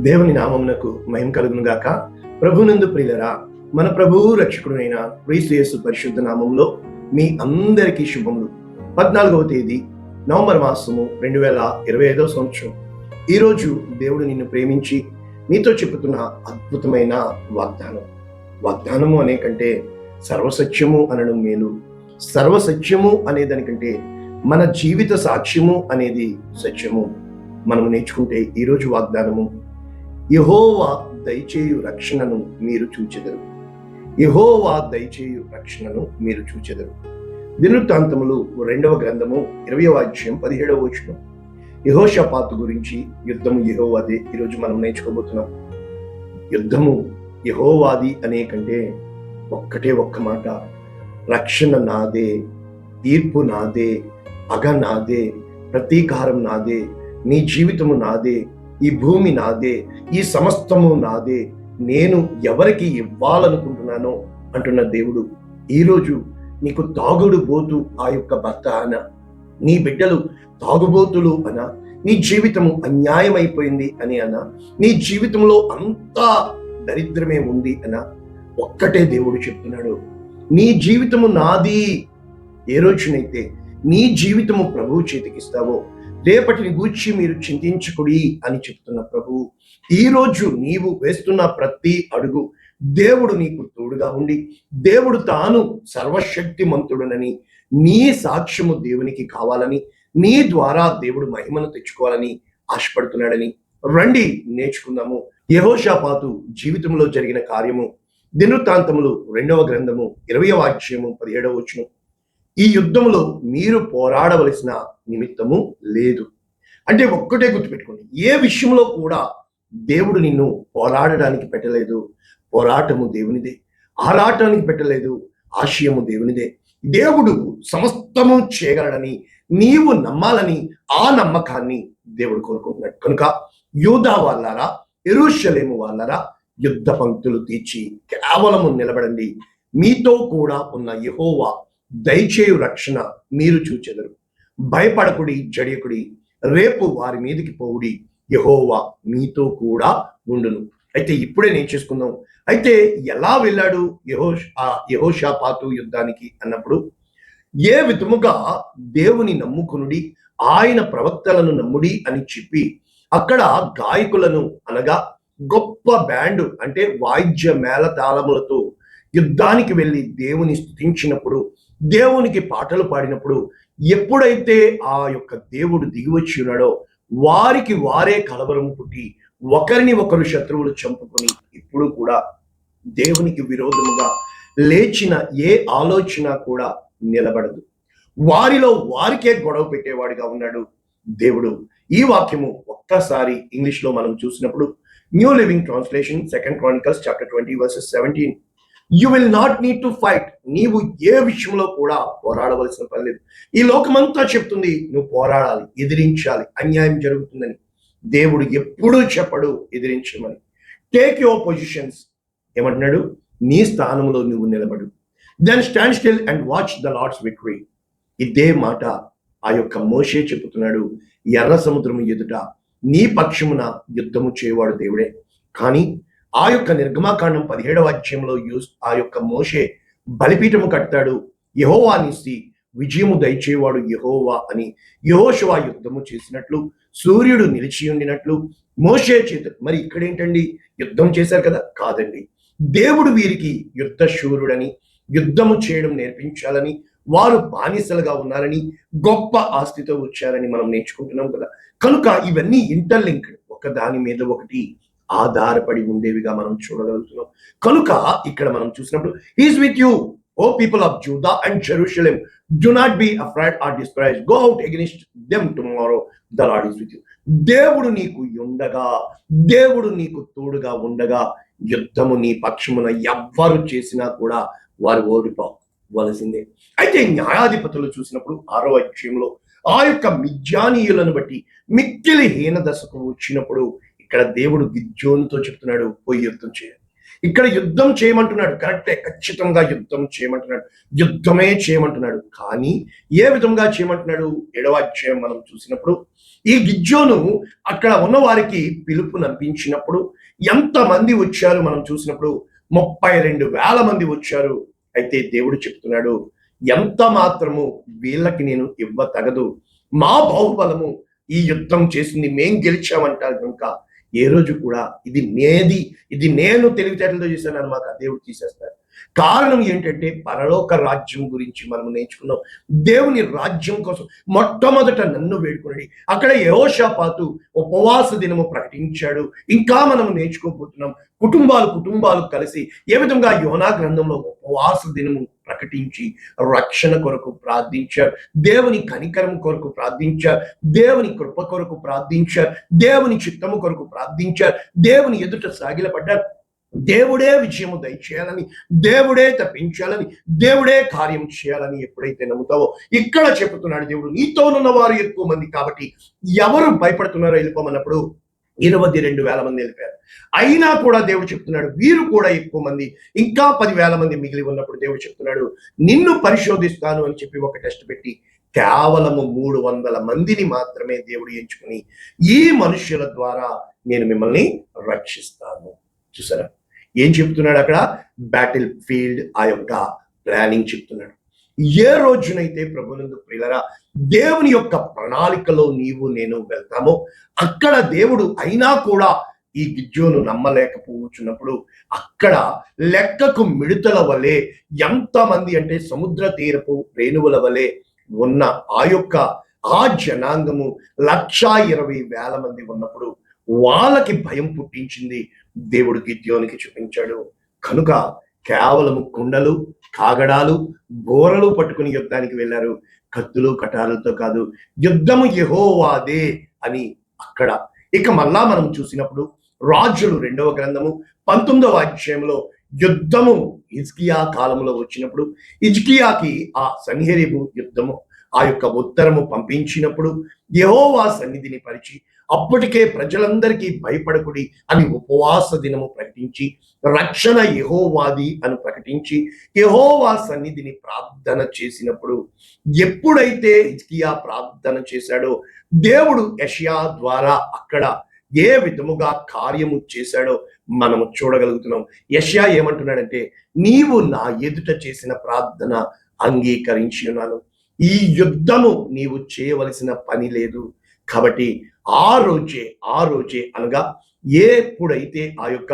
దేవుని నామమునకు మహిమ కలుగును గాక. ప్రభునందు ప్రియులరా మన ప్రభువు రక్షకుడైన క్రీస్తు పరిశుద్ధ నామంలో మీ అందరికీ శుభములు. పద్నాలుగవ తేదీ నవంబర్ మాసము రెండు వేల ఇరవై ఐదవ సంవత్సరం ఈరోజు దేవుడు నిన్ను ప్రేమించి మీతో చెబుతున్న అద్భుతమైన వాగ్దానం. వాగ్దానము అనే కంటే సర్వసత్యము అనడం మేలు. సర్వసత్యము అనే దానికంటే మన జీవిత సాక్ష్యము అనేది సత్యము. మనం నేర్చుకుంటే ఈరోజు వాగ్దానము యహోవా దయచేయు రక్షణను మీరు చూచెదరు. యహోవా దయచేయు రక్షణను మీరు చూచెదరు. దినృత్తాంతములు రెండవ గ్రంథము ఇరవయవ అధ్యాయం పదిహేడవ వచనం. యహోషపాతు గురించి యుద్ధము యహోవాదే ఈరోజు మనం నేర్చుకోబోతున్నాం. యుద్ధము యహోవాది అనే కంటే ఒక్కటే ఒక్క మాట. రక్షణ నాదే తీర్పు నాదే పగ నాదే ప్రతీకారం నాదే నీ జీవితము నాదే ఈ భూమి నాదే ఈ సమస్తము నాదే నేను ఎవరికి ఇవ్వాలనుకుంటున్నానో అంటున్న దేవుడు. ఈరోజు నీకు తాగుడు బోతు ఆ యొక్క భర్త అన. నీ బిడ్డలు తాగుబోతులు అన. నీ జీవితము అన్యాయమైపోయింది అని అన. నీ జీవితంలో అంతా దరిద్రమే ఉంది అన. ఒక్కటే దేవుడు చెప్తున్నాడు. నీ జీవితము నాది. ఏ రోజునైతే నీ జీవితము ప్రభువు చేతికిస్తావో రేపటిని గూర్చి మీరు చింతించకుడి అని చెప్తున్న ప్రభు ఈరోజు నీవు వేస్తున్న ప్రతి అడుగు దేవుడు నీకు తోడుగా ఉండి దేవుడు తాను సర్వశక్తిమంతుడునని నీ సాక్ష్యము దేవునికి కావాలని నీ ద్వారా దేవుడు మహిమను తెచ్చుకోవాలని ఆశపడుతున్నాడని. రండి నేర్చుకుందాము. యహోషాపాతు జీవితంలో జరిగిన కార్యము దినృత్తాంతములు రెండవ గ్రంథము ఇరవై వాక్యము పదిహేడవ వచనం. ఈ యుద్ధంలో మీరు పోరాడవలసిన నిమిత్తము లేదు. అంటే ఒక్కటే గుర్తుపెట్టుకోండి ఏ విషయంలో కూడా దేవుడు నిన్ను పోరాడడానికి పెట్టలేదు. పోరాటము దేవునిదే ఆరాటానికి పెట్టలేదు ఆశయము దేవునిదే. దేవుడు సమస్తము చేయగలడని నీవు నమ్మాలని ఆ నమ్మకాన్ని దేవుడు కోరుకుంటున్నాడు. కనుక యూదా వాళ్ళారా ఎరుషలేము వాళ్ళారా యుద్ధ పంక్తులు తీర్చి కేవలము నిలబడండి. మీతో కూడా ఉన్న యహోవా దయచేయు రక్షణ మీరు చూచెదరు. భయపడకుడి జడియకుడి రేపు వారి మీదకి పోవుడి. యహోవా మీతో కూడా ఉండును. అయితే ఇప్పుడే నేర్చేసుకుందాం అయితే ఎలా వెళ్ళాడు యహో ఆ యహోషాపాతు యుద్ధానికి అన్నప్పుడు ఏ విధముగా దేవుని నమ్ముకునుడి ఆయన ప్రవక్తలను నమ్ముడి అని చెప్పి అక్కడ గాయకులను అనగా గొప్ప బ్యాండ్ అంటే వాయిద్య మేళ తాళములతో యుద్ధానికి వెళ్ళి దేవుని స్థుతించినప్పుడు దేవునికి పాటలు పాడినప్పుడు ఎప్పుడైతే ఆ యొక్క దేవుడు దిగివచ్చి ఉన్నాడో వారికి వారే కలవరం పుట్టి ఒకరిని ఒకరు శత్రువులు చంపుకొని ఇప్పుడు కూడా దేవునికి విరోధముగా లేచిన ఏ ఆలోచన కూడా నిలబడదు. వారిలో వారికే గొడవ పెట్టేవాడిగా ఉన్నాడు దేవుడు. ఈ వాక్యము ఒక్కసారి ఇంగ్లీష్లో మనం చూసినప్పుడు new living translation second chronicles chapter twenty verses seventeen. You will not need to fight నీవు ఏ విషయంలో కూడా పోరాడవలసిన పని లేదు. ఈ లోకమంతా చెప్తుంది నువ్వు పోరాడాలి ఎదిరించాలి అన్యాయం జరుగుతుందని. దేవుడు ఎప్పుడూ చెప్పడు ఎదిరించమని. టేక్ యువర్ పొజిషన్స్ ఏమంటున్నాడు? నీ స్థానంలో నువ్వు నిలబడు. Then stand still and watch the Lord's victory ఇదే మాట ఆ యొక్క మోషే చెబుతున్నాడు. ఎర్ర సముద్రము ఎదుట నీ పక్షమున యుద్ధము చేయవాడు దేవుడే. కానీ ఆ యొక్క నిర్గమాకాండం పదిహేడవ అధ్యాయంలో యూస్ ఆ యొక్క మోషే బలిపీఠము కడతాడు యహోవానిసి విజయము దయచేవాడు యహోవా అని యహోశివా యుద్ధము చేసినట్లు సూర్యుడు నిలిచి ఉండినట్లు మోషే చేత మరి ఇక్కడేంటండి? యుద్ధం చేశారు కదా? కాదండి. దేవుడు వీరికి యుద్ధ శూరుడని యుద్ధము చేయడం నేర్పించాలని వారు బానిసలుగా ఉన్నారని గొప్ప ఆస్తితో వచ్చారని మనం నేర్చుకుంటున్నాం కదా. కనుక ఇవన్నీ ఇంటర్లింక్డ్ ఒక దాని మీద ఒకటి ఆధారపడి ఉండేవిగా మనం చూడగలుగుతున్నాం. కనుక ఇక్కడ మనం చూసినప్పుడు he's with you O people of Judah and Jerusalem do not be afraid or డిస్ప్రైజ్ go out against them tomorrow the Lord is with you దేవుడు నీకు ఉండగా దేవుడు నీకు తోడుగా ఉండగా యుద్ధము నీ పక్షమున ఎవ్వరు చేసినా కూడా వారు ఓడిపోవలసిందే. అయితే న్యాయాధిపతులు చూసినప్పుడు ఆరో అధ్యయంలో ఆ యొక్క మిజ్జానీయులను బట్టి మిక్కిలి హీన దశకు వచ్చినప్పుడు ఇక్కడ దేవుడు గిద్యోనితో చెప్తున్నాడు పోయి యుద్ధం చేయాలి ఇక్కడ యుద్ధం చేయమంటున్నాడు కరెక్టే ఖచ్చితంగా యుద్ధం చేయమంటున్నాడు యుద్ధమే చేయమంటున్నాడు. కానీ ఏ విధంగా చేయమంటున్నాడు? ఏడవ అధ్యాయం మనం చూసినప్పుడు ఈ గిజ్జోను అక్కడ ఉన్న వారికి పిలుపు నంపించినప్పుడు ఎంత మంది వచ్చారు మనం చూసినప్పుడు? ముప్పై రెండు వేల మంది వచ్చారు. అయితే దేవుడు చెప్తున్నాడు ఎంత మాత్రము వీళ్ళకి నేను ఇవ్వ తగదు మా బాహుబలము ఈ యుద్ధం చేసింది మేం గెలిచామంటారు కనుక ఏ రోజు కూడా ఇది నేది ఇది నేను తెలివితేటలతో చేశానని మాకు ఆ దేవుడు తీసేస్తారు. కారణం ఏంటంటే పరలోక రాజ్యం గురించి మనం నేర్చుకున్నాం. దేవుని రాజ్యం కోసం మొట్టమొదట నన్ను వేడుకున్నాడు అక్కడ యహోషాపాతు ఉపవాస దినము ప్రకటించాడు. ఇంకా మనం నేర్చుకోబోతున్నాం. కుటుంబాలు కుటుంబాలు కలిసి ఏ విధంగా యోనా గ్రంథంలో ఉపవాస దినము ప్రకటించి రక్షణ కొరకు ప్రార్థించారు. దేవుని కనికరం కొరకు ప్రార్థించారు. దేవుని కృప కొరకు ప్రార్థించారు. దేవుని చిత్తము కొరకు ప్రార్థించారు. దేవుని ఎదుట సాగిలపడ్డారు. దేవుడే విజయము దయచేయాలని దేవుడే తప్పించాలని దేవుడే కార్యం చేయాలని ఎప్పుడైతే నమ్ముతావో ఇక్కడ చెప్తున్నాడు దేవుడు నీతో ఉన్నవారు ఎక్కువ మంది కాబట్టి ఎవరు భయపడుతున్నారో వెళ్ళిపోమన్నప్పుడు ఇరవై రెండు వేల మంది వెళ్ళిపోయారు. అయినా కూడా దేవుడు చెప్తున్నాడు వీరు కూడా ఎక్కువ మంది ఇంకా పదివేల మంది మిగిలి ఉన్నప్పుడు దేవుడు చెప్తున్నాడు నిన్ను పరిశోధిస్తాను అని చెప్పి ఒక టెస్ట్ పెట్టి కేవలము మూడు వందల మందిని మాత్రమే దేవుడు ఎంచుకుని ఈ మనుష్యుల ద్వారా నేను మిమ్మల్ని రక్షిస్తాను. చూసారా? ఏం చెప్తున్నాడు అక్కడ? బ్యాటిల్ ఫీల్డ్ ఆ యొక్క ప్లానింగ్ చెప్తున్నాడు. ఏ రోజునైతే ప్రభునందు ప్రియులరా దేవుని యొక్క ప్రణాళికలో నీవు నేను వెళ్తామో అక్కడ దేవుడు అయినా కూడా ఈ గిజ్జోను నమ్మలేకపోవచ్చున్నప్పుడు అక్కడ లెక్కకు మిడతల వలె ఎంతమంది అంటే సముద్ర తీరపు రేణువుల వలె ఉన్న ఆ యొక్క ఆ జనాంగము లక్షా ఇరవై వేల మంది ఉన్నప్పుడు వాళ్ళకి భయం పుట్టించింది దేవుడు గిద్యోనికి చూపించాడు. కనుక కేవలము కుండలు కాగడాలు బోరలు పట్టుకుని యుద్ధానికి వెళ్ళారు. కత్తులు కటాలతో కాదు యుద్ధము యహోవాదే అని అక్కడ. ఇక మళ్ళా మనం చూసినప్పుడు రాజులు రెండవ గ్రంథము పంతొమ్మిదవ అధ్యాయంలో యుద్ధము ఇజ్కియా కాలంలో వచ్చినప్పుడు ఇజ్కియాకి ఆ సన్హెరిబు యుద్ధము ఆ యొక్క ఉత్తరము పంపించినప్పుడు యహోవా సన్నిధిని పరిచి అప్పటికే ప్రజలందరికీ భయపడకుడి అని ఉపవాస దినము ప్రకటించి రక్షణ యహోవాది అని ప్రకటించి యహోవా సన్నిధిని ప్రార్థన చేసినప్పుడు ఎప్పుడైతే హిజ్కియా ప్రార్థన చేశాడో దేవుడు యషియా ద్వారా అక్కడ ఏ విధముగా కార్యము చేశాడో మనము చూడగలుగుతున్నాం. యషియా ఏమంటున్నాడంటే నీవు నా ఎదుట చేసిన ప్రార్థన అంగీకరించి ఉన్నాను ఈ యుద్ధము నీవు చేయవలసిన పని లేదు. కాబట్టి ఆ రోజే ఆ రోజే అనగా ఎప్పుడైతే ఆ యొక్క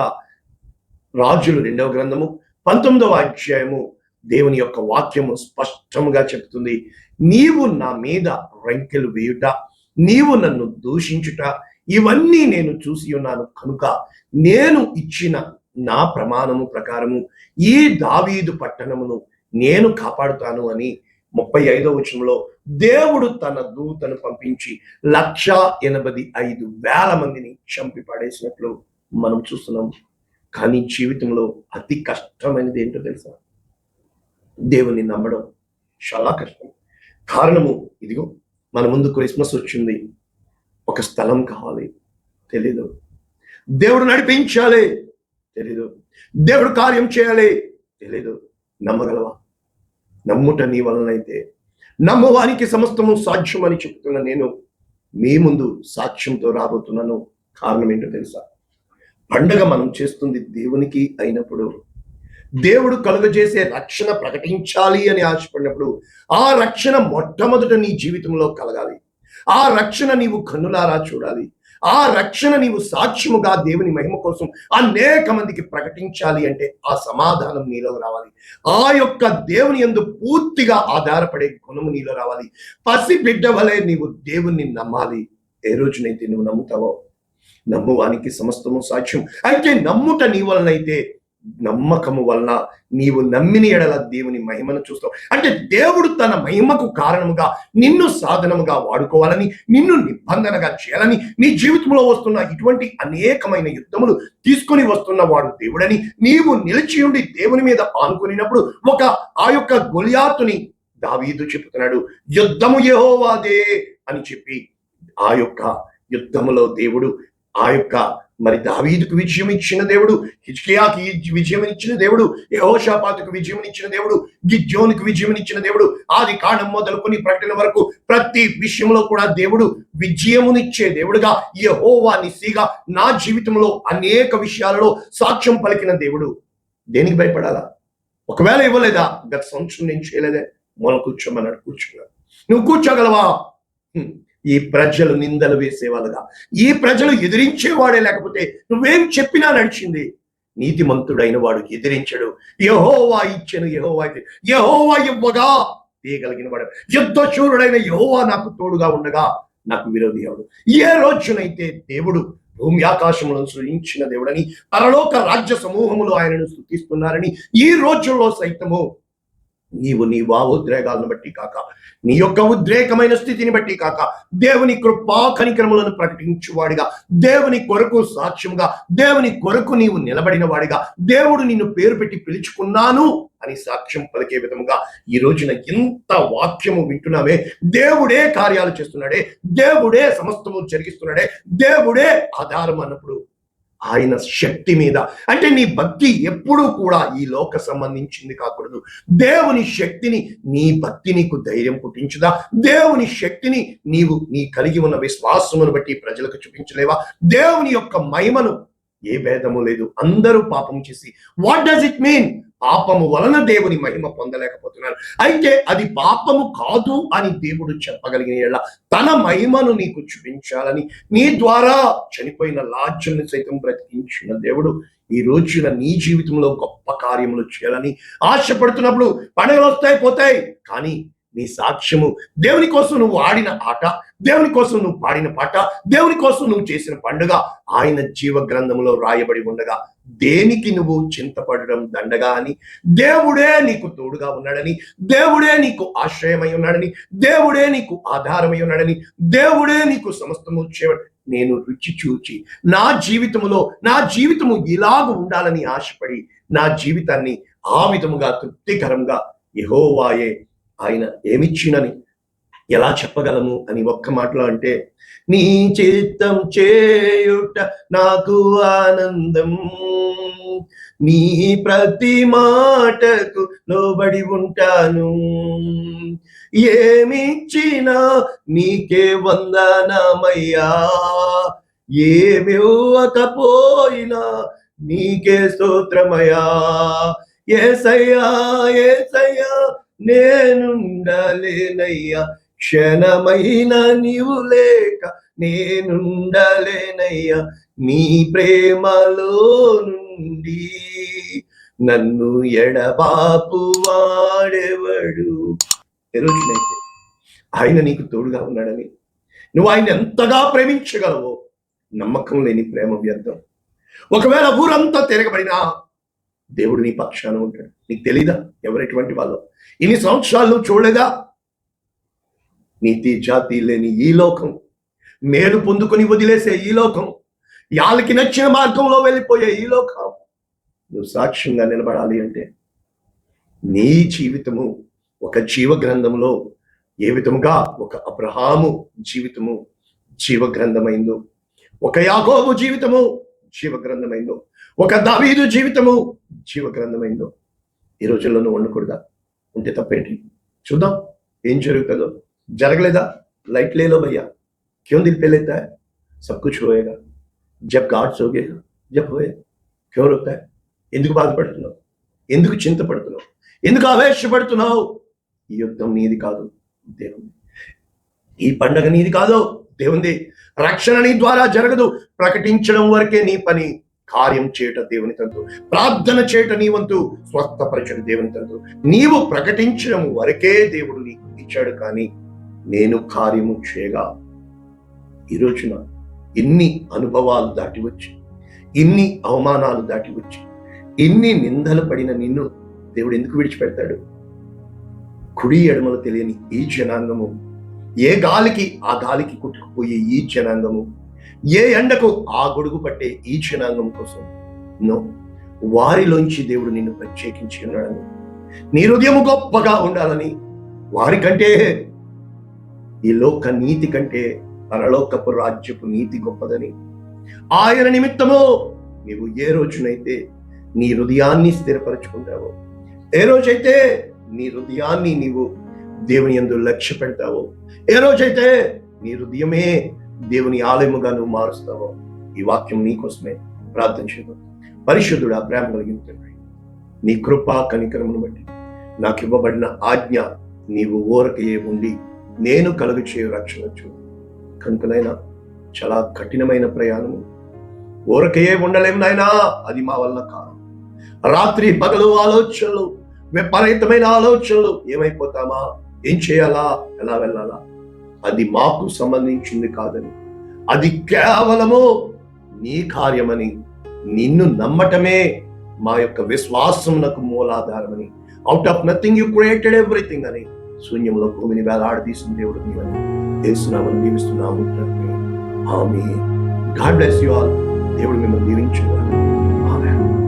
రాజులు రెండవ గ్రంథము పంతొమ్మిదవ అధ్యాయము దేవుని యొక్క వాక్యము స్పష్టముగా చెప్తుంది నీవు నా మీద రంకెలు వేయుట నీవు నన్ను దూషించుట ఇవన్నీ నేను చూసి ఉన్నాను. కనుక నేను ఇచ్చిన నా ప్రమాణము ప్రకారము ఈ దావీదు పట్టణమును నేను కాపాడుతాను అని ముప్పై ఐదో వచనంలో దేవుడు తన దూతను పంపించి లక్ష ఎనభై ఐదు వేల మందిని చంపి పడేసినట్లు మనం చూస్తున్నాం. కానీ జీవితంలో అతి కష్టమైనది ఏంటో తెలుసా? దేవుని నమ్మడం చాలా కష్టం. కారణము ఇదిగో మన ముందు క్రిస్మస్ వచ్చింది. ఒక స్థలం కావాలి. తెలీదు. దేవుడు నడిపించాలి. తెలీదు. దేవుడు కార్యం చేయాలి. తెలీదు. నమ్మగలవా? నమ్ముట నీ వలనైతే నమ్మవానికి సమస్తము సాధ్యమని చెప్తున్న నేను మీ ముందు సాక్ష్యంతో రాబోతున్నాను. కారణం ఏంటో తెలుసా? పండగ మనం చేస్తుంది దేవునికి అయినప్పుడు దేవుడు కలుగజేసే రక్షణ ప్రకటించాలి అని ఆశపడినప్పుడు ఆ రక్షణ మొట్టమొదట నీ జీవితంలో కలగాలి. ఆ రక్షణ నీవు కన్నులారా చూడాలి. ఆ రక్షణ నీవు సాక్ష్యముగా దేవుని మహిమ కోసం అనేక మందికి ప్రకటించాలి అంటే ఆ సమాధానం నీలో రావాలి. ఆ యొక్క దేవుని యందు పూర్తిగా ఆధారపడే గుణము నీలో రావాలి. పసి బిడ్డ వలె నీవు దేవుణ్ణి నమ్మాలి. ఏ రోజునైతే నువ్వు నమ్ముతావో నమ్మువానికి సమస్తము సాక్ష్యం. అయితే నమ్ముట నీ వలనైతే నమ్మకము వలన నీవు నమ్మిన ఎడల దేవుని మహిమను చూస్తావు. అంటే దేవుడు తన మహిమకు కారణముగా నిన్ను సాధనముగా వాడుకోవాలని నిన్ను నిబంధనగా చేయాలని నీ జీవితంలో వస్తున్న ఇటువంటి అనేకమైన యుద్ధములు తీసుకొని వస్తున్న వాడు దేవుడని నీవు నిలిచి ఉండి దేవుని మీద ఆనుకునినప్పుడు ఒక ఆ యొక్క గొలియాతుని దావీదు చెప్తున్నాడు యుద్ధము యెహోవాదే అని చెప్పి ఆ యొక్క యుద్ధములో దేవుడు ఆ యొక్క మరి దావీదుకు విజయం ఇచ్చిన దేవుడు హిజ్కియాకి విజయం ఇచ్చిన దేవుడు యహోషాపాతుకు విజయం ఇచ్చిన దేవుడు గిజ్జోనికి విజయం ఇచ్చిన దేవుడు ఆది కాండం మొదలుకొని ప్రకటన వరకు ప్రతి విషయంలో కూడా దేవుడు విజయమునిచ్చే దేవుడుగా యహోవా నిస్సిగా నా జీవితంలో అనేక విషయాలలో సాక్ష్యం పలికిన దేవుడు. దేనికి భయపడాలా? ఒకవేళ ఇవ్వలేదా? గత సంవత్సరం నేను చేయలేదే. మొన్న కూర్చోమన్నాడు కూర్చున్నాడు నువ్వు కూర్చోగలవా? ఈ ప్రజలు నిందలు వేసేవాళ్ళుగా. ఈ ప్రజలు ఎదిరించేవాడే లేకపోతే నువ్వేం చెప్పినా నడిచింది? నీతిమంతుడైన వాడు ఎదిరించడు. యహోవా ఇచ్చను యహోవా యహోవా ఇవ్వగా. తీయగలిగిన వాడు. యుద్ధశూరుడైన యహోవా నాకు తోడుగా ఉండగా నాకు విరోధి ఎవడు? ఏ రోజునైతే దేవుడు భూమి ఆకాశములను సృజించిన దేవుడని పరలోక రాజ్య సమూహములు ఆయనను స్థుతిస్తున్నారని ఈ రోజుల్లో సైతము నీవు నీ భావోద్రేగాలను బట్టి కాక నీ యొక్క ఉద్రేకమైన స్థితిని బట్టి కాక దేవుని కృపా కనిక్రమలను ప్రకటించువాడిగా దేవుని కొరకు సాక్ష్యంగా దేవుని కొరకు నీవు నిలబడిన వాడిగా దేవుడు నిన్ను పేరు పెట్టి పిలుచుకున్నాను అని సాక్ష్యం పలికే విధముగా ఈ రోజున ఎంత వాక్యము వింటున్నామే. దేవుడే కార్యాలు చేస్తున్నాడే. దేవుడే సమస్తము జరిగిస్తున్నాడే. దేవుడే ఆధారం అన్నప్పుడు ఆయన శక్తి మీద. అంటే నీ భక్తి ఎప్పుడూ కూడా ఈ లోక సంబంధించింది కాకూడదు. దేవుని శక్తిని నీ భక్తి నీకు ధైర్యం పుట్టించుదా? దేవుని శక్తిని నీవు నీ కలిగి ఉన్న విశ్వాసమును బట్టి ప్రజలకు చూపించలేవా? దేవుని యొక్క మహిమను ఏ భేదము లేదు. అందరూ పాపం చేసి. వాట్ డస్ ఇట్ మీన్ పాపము వలన దేవుని మహిమ పొందలేకపోతున్నారు. అయితే అది పాపము కాదు అని దేవుడు చెప్పగలిగిన తన మహిమను నీకు చూపించాలని నీ ద్వారా చనిపోయిన లాజ్యుల్ని సైతం బ్రతికించిన దేవుడు ఈ రోజున నీ జీవితంలో గొప్ప కార్యములు చేయాలని ఆశపడుతున్నప్పుడు పండుగలు వస్తాయి పోతాయి. కానీ నీ సాక్ష్యము. దేవుని కోసం నువ్వు ఆడిన ఆట దేవుని కోసం నువ్వు పాడిన పాట దేవుని కోసం నువ్వు చేసిన పండుగ ఆయన జీవ గ్రంథములో రాయబడి ఉండగా దేనికి నువ్వు చింతపడడం దండగా అని? దేవుడే నీకు తోడుగా ఉన్నాడని దేవుడే నీకు ఆశ్రయమై ఉన్నాడని దేవుడే నీకు ఆధారమై ఉన్నాడని దేవుడే నీకు సమస్తము చే నేను రుచి చూచి నా జీవితములో నా జీవితము ఇలాగ ఉండాలని ఆశపడి నా జీవితాన్ని ఆ విధముగా తృప్తికరంగా యహోవాయే ఆయన ఏమిచ్చినని ఎలా చెప్పగలము అని ఒక్క మాటలో అంటే నీ చిత్తం చేయుట నాకు ఆనందం. నీ ప్రతి మాటకు లోబడి ఉంటాను. ఏమిచ్చినా నీకే వందనమయ్యా. ఏమివ్వకపోయినా నీకే స్తోత్రమయ్యా. ఏసయ్యా ఏసయ్యా నేనుండలేనయ్యా క్షణమైన నీవు లేక నేనుండలేనయ్యా నీ ప్రేమలో నుండి నన్ను ఎడబాపు వాడెవడు? తెలుసునైతే ఆయన నీకు తోడుగా ఉన్నాడని నువ్వు ఆయన ఎంతగా ప్రేమించగలవో నమ్మకం లేని ప్రేమ వ్యర్థం. ఒకవేళ ఊరంతా తిరగబడినా దేవుడు నీ పక్షాన ఉంటాడు. నీకు తెలీదా? ఎవరెటువంటి వాళ్ళు? ఇన్ని సంవత్సరాలు నువ్వు చూడలేదా? నీతి జాతి లేని ఈ లోకం. మేలు పొందుకొని వదిలేసే ఈ లోకం. యాళ్ళకి నచ్చిన మార్గంలో వెళ్ళిపోయే ఈ లోకం. నువ్వు సాక్ష్యంగా నిలబడాలి అంటే నీ జీవితము ఒక జీవ గ్రంథంలో ఏ విధముగా ఒక అబ్రహాము జీవితము జీవ గ్రంథమైందో ఒక యాకోబు జీవితము జీవ గ్రంథమైందో ఒక దావీదు జీవితము జీవ గ్రంథమైందో ఈ రోజుల్లో నువ్వు ఉండకూడదా ఉంటే తప్పేంటి చూద్దాం ఏం జరుగుతుందో జరగలేదా लाइट ले लो भैया क्यों दिल पे लेता है सब कुछ होएगा जब गाड सोगेगा जब होए क्यों रोता है ఎందుకు బాధపడుతున్నావు ఎందుకు చింతపడుతున్నావు ఎందుకు ఆవేశపడుతున్నావు ఈ యుద్ధం నీది కాదు దేవుని ఈ పండగ నీది కాదు దేవుంది రక్షణ నీ ద్వారా జరగదు ప్రకటించడం వరకే నీ పని కార్యం చేయట దేవుని తంతు. ప్రార్థన చేయట నీ వంతు స్వస్థపరచడం దేవుని తంతు. నీవు ప్రకటించడం వరకే దేవుడు నీకు ఇచ్చాడు కానీ నేను కార్యము చేయగా ఈ రోజున ఇన్ని అనుభవాలు దాటి వచ్చి ఇన్ని అవమానాలు దాటి వచ్చి ఇన్ని నిందలు పడిన నిన్ను దేవుడు ఎందుకు విడిచిపెడతాడు? కుడి ఎడమలు తెలియని ఈ జనాంగము ఏ గాలికి ఆ గాలికి కొట్టుకుపోయే ఈ జనాంగము ఏ ఎండకు ఆ గొడుగు పట్టే ఈ క్షణాంగం కోసం? నో. వారిలోంచి దేవుడు నిన్ను ప్రత్యేకించి ఉన్నాడని. నీ హృదయము గొప్పగా ఉండాలని వారికంటే ఈ లోక నీతి కంటే పరలోకపు రాజ్యపు నీతి గొప్పదని. ఆయన నిమిత్తము నీవు ఏ రోజునైతే నీ హృదయాన్ని స్థిరపరచుకుంటావో ఏ రోజైతే నీ హృదయాన్ని నీవు దేవుని యందు లక్ష్య పెడతావో ఏ రోజైతే నీ హృదయమే దేవుని ఆలయముగా నువ్వు మారుస్తావో ఈ వాక్యం నీకోసమే ప్రార్థన చేద్దాం. పరిశుద్ధుడా ప్రేమ కలిగిన తండ్రి నీ కృపా కనికరమును బట్టి నాకు ఇవ్వబడిన ఆజ్ఞ నీవు ఊరకయే ఉండి నేను కలుగు చేయు రక్షణ చూడు. కనుకనైనా చాలా కఠినమైన ప్రయాణము. ఊరకయే ఉండలేము నాయనా అది మా వల్ల కాదు. రాత్రి పగలు ఆలోచనలు విపరీతమైన ఆలోచనలు ఏమైపోతామా? ఏం చేయాలా? ఎలా వెళ్ళాలా? అది మాకు సంబంధించింది కాదని. అది కేవలము నీ కార్యమని నిన్ను నమ్మటమే మా యొక్క విశ్వాసమునకు మూలాధారమని. Out of nothing you created everything అని శూన్యంలో భూమిని వేలాడదీసిన దేవుడు నీవని. దేశనామని దీవిస్తున్నాము ఆమె గాడ్ బ్లెస్ యు ఆల్ దేవుడు మిమ్మల్ని దీవించుకోవాలి ఆమె